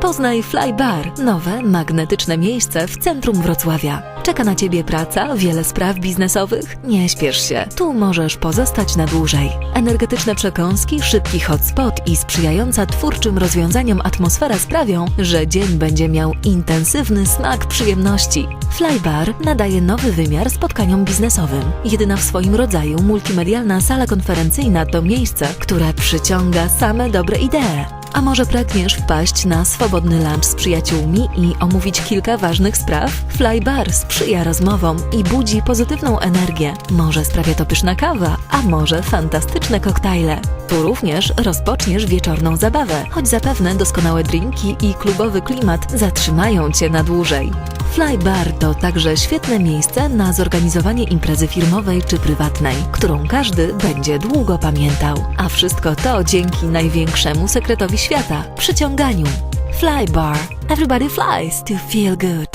Poznaj Fly Bar, nowe, magnetyczne miejsce w centrum Wrocławia. Czeka na Ciebie praca, wiele spraw biznesowych? Nie śpiesz się, tu możesz pozostać na dłużej. Energetyczne przekąski, szybki hotspot i sprzyjająca twórczym rozwiązaniom atmosfera sprawią, że dzień będzie miał intensywny smak przyjemności. Fly Bar nadaje nowy wymiar spotkaniom biznesowym. Jedyna w swoim rodzaju multimedialna sala konferencyjna to miejsce, które przyciąga same dobre idee. A może pragniesz wpaść na swobodny lunch z przyjaciółmi i omówić kilka ważnych spraw? Fly Bar sprzyja rozmowom i budzi pozytywną energię. Może sprawia to pyszna kawa, a może fantastyczne koktajle. Tu również rozpoczniesz wieczorną zabawę, choć zapewne doskonałe drinki i klubowy klimat zatrzymają Cię na dłużej. Fly Bar to także świetne miejsce na zorganizowanie imprezy firmowej czy prywatnej, którą każdy będzie długo pamiętał. A wszystko to dzięki największemu sekretowi świata przyciąganiu. Fly Bar. Everybody flies to feel good.